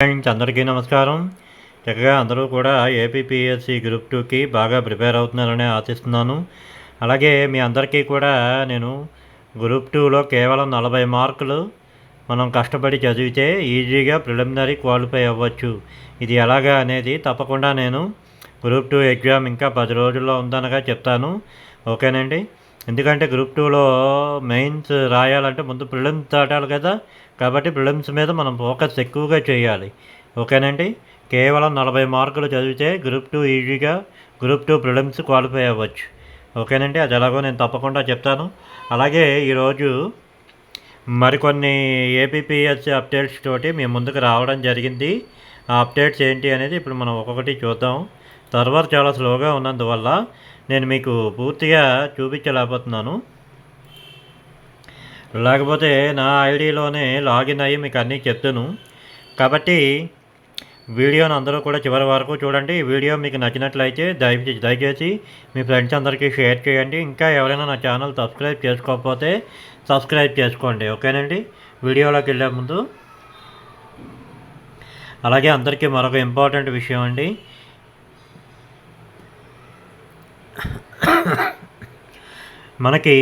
Friends అందరికీ నమస్కారం. చక్కగా అందరూ కూడా ఏపీపీఎస్సి గ్రూప్ టూకి బాగా ప్రిపేర్ అవుతున్నారని ఆశిస్తున్నాను. అలాగే మీ అందరికీ కూడా నేను గ్రూప్ టూలో కేవలం నలభై మార్కులు మనం కష్టపడి చదివితే ఈజీగా ప్రిలిమినరీ క్వాలిఫై అవ్వచ్చు. ఇది ఎలాగా అనేది తప్పకుండా నేను గ్రూప్ టూ ఎగ్జామ్ ఇంకా పది రోజుల్లో ఉందనగా చెప్తాను. ఓకేనండి? ఎందుకంటే గ్రూప్ టూలో మెయిన్స్ రాయాలంటే ముందు ప్రిలిమ్స్ దాటాలి కదా. కాబట్టి ప్రిలిమ్స్ మీద మనం ఫోకస్ ఎక్కువగా చేయాలి. ఓకేనండి? కేవలం నలభై మార్కులు చదివితే గ్రూప్ టూ ఈజీగా గ్రూప్ టూ ప్రిలిమ్స్ క్వాలిఫై అవ్వచ్చు. ఓకేనండి? అది ఎలాగో నేను తప్పకుండా చెప్తాను. అలాగే ఈరోజు మరికొన్ని ఏపీపీఎస్సీ అప్డేట్స్ తోటి మేము ముందుకు రావడం జరిగింది. ఆ అప్డేట్స్ ఏంటి అనేది ఇప్పుడు మనం ఒక్కొక్కటి చూద్దాం. సర్వర్ చాలా స్లోగా ఉన్నందువల్ల నేను మీకు పూర్తిగా చూపించలేకపోతున్నాను. లేకపోతే నా ఐడిలోనే లాగిన్ అయ్యి మీకు అన్నీ చెప్తాను. కాబట్టి వీడియోని అందరూ కూడా చివరి వరకు చూడండి. ఈ వీడియో మీకు నచ్చినట్లయితే దయచేసి దయచేసి మీ ఫ్రెండ్స్ అందరికీ షేర్ చేయండి. ఇంకా ఎవరైనా నా ఛానల్ సబ్స్క్రైబ్ చేసుకోకపోతే సబ్స్క్రైబ్ చేసుకోండి. ఓకేనండి? వీడియోలోకి వెళ్ళే ముందు. అలాగే అందరికీ మరొక ఇంపార్టెంట్ విషయం అండి. మనకి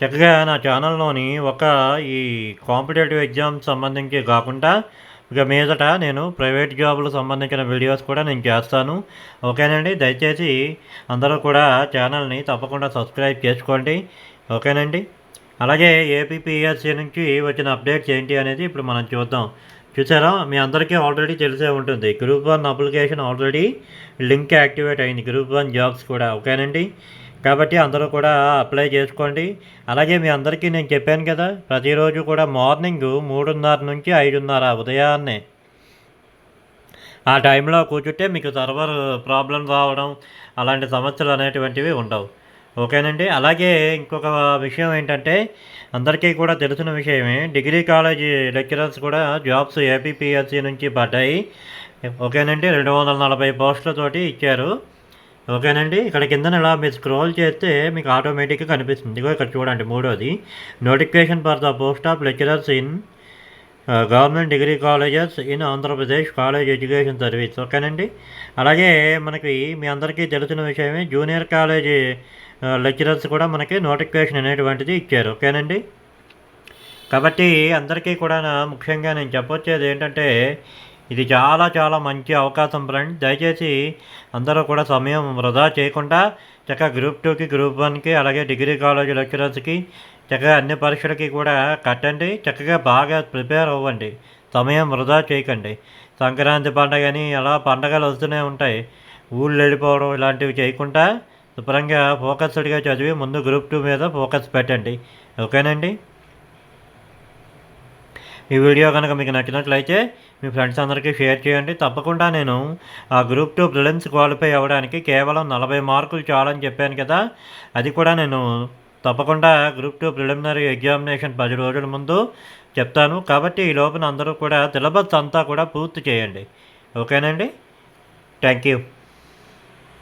చక్కగా నా ఛానల్లోని ఒక ఈ కాంపిటేటివ్ ఎగ్జామ్స్ సంబంధించి కాకుండా ఇక మీదట నేను ప్రైవేట్ జాబులకు సంబంధించిన వీడియోస్ కూడా నేను చేస్తాను. ఓకేనండి? దయచేసి అందరూ కూడా ఛానల్ని తప్పకుండా సబ్స్క్రైబ్ చేసుకోండి. ఓకేనండి? అలాగే ఏపీపీఎస్సీ నుంచి వచ్చిన అప్డేట్స్ ఏంటి అనేది ఇప్పుడు మనం చూద్దాం. చూసారా? మీ అందరికీ ఆల్రెడీ తెలిసే ఉంటుంది. Group one application already link activate అయింది. గ్రూప్ వన్ జాబ్స్ కూడా ఓకేనండి? కాబట్టి అందరూ కూడా అప్లై చేసుకోండి. అలాగే మీ అందరికీ నేను చెప్పాను కదా ప్రతిరోజు కూడా మార్నింగ్ మూడున్నర నుంచి ఐదున్నర ఉదయాన్నే ఆ టైంలో కూర్చుంటే మీకు సర్వర్ ప్రాబ్లం రావడం అలాంటి సమస్యలు అనేటువంటివి ఉండవు. ఓకేనండి. అలాగే ఇంకొక విషయం ఏంటంటే అందరికీ కూడా తెలిసిన విషయమే డిగ్రీ కాలేజీ లెక్చరర్స్ కూడా జాబ్స్ ఏపీపీఎస్సీ నుంచి పడ్డాయి. ఓకేనండి. రెండు వందల నలభై పోస్టులతోటి ఇచ్చారు. ఓకేనండి. ఇక్కడ కిందన ఇలా మీరు స్క్రోల్ చేస్తే మీకు ఆటోమేటిక్గా కనిపిస్తుంది. ఇగో ఇక్కడ చూడండి. మూడోది. Notification for the post of lecturers in government degree colleges in Andhra Pradesh college education service. ఓకేనండి? అలాగే మనకి మీ అందరికీ తెలిసిన విషయమే జూనియర్ కాలేజీ లెక్చరర్స్ కూడా మనకి నోటిఫికేషన్ అనేటువంటిది ఇచ్చారు. ఓకేనండి? కాబట్టి అందరికీ కూడా నా- ముఖ్యంగా నేను చెప్పొచ్చేది ఏంటంటే ఇది చాలా చాలా మంచి అవకాశం ఫ్రెండ్. దయచేసి అందరూ కూడా సమయం వృధా చేయకుండా చక్కగా గ్రూప్ టూకి గ్రూప్ వన్కి అలాగే డిగ్రీ కాలేజ్ లెక్చరర్స్కి చక్కగా అన్ని పరీక్షలకి కూడా కట్టండి చక్కగా బాగా ప్రిపేర్ అవ్వండి సమయం వృధా చేయకండి. సంక్రాంతి పండగని అలా పండగలు వస్తూనే ఉంటాయి. ఊళ్ళు వెళ్ళిపోవడం ఇలాంటివి చేయకుండా శుభ్రంగా ఫోకస్డ్గా చదివి ముందు గ్రూప్ టూ మీద ఫోకస్ పెట్టండి. ఓకేనండి? ఈ వీడియో కనుక మీకు నచ్చినట్లయితే మీ ఫ్రెండ్స్ అందరికీ షేర్ చేయండి. తప్పకుండా నేను ఆ గ్రూప్ టూ ప్రిలిమ్స్ క్వాలిఫై అవ్వడానికి కేవలం నలభై మార్కులు చాలని చెప్పాను కదా. అది కూడా నేను తప్పకుండా గ్రూప్ టూ ప్రిలిమినరీ ఎగ్జామినేషన్ పది రోజుల ముందు చెప్తాను. కాబట్టి ఈ లోపల అందరూ కూడా సిలబస్ అంతా కూడా పూర్తి చేయండి. ఓకేనండి? Thank you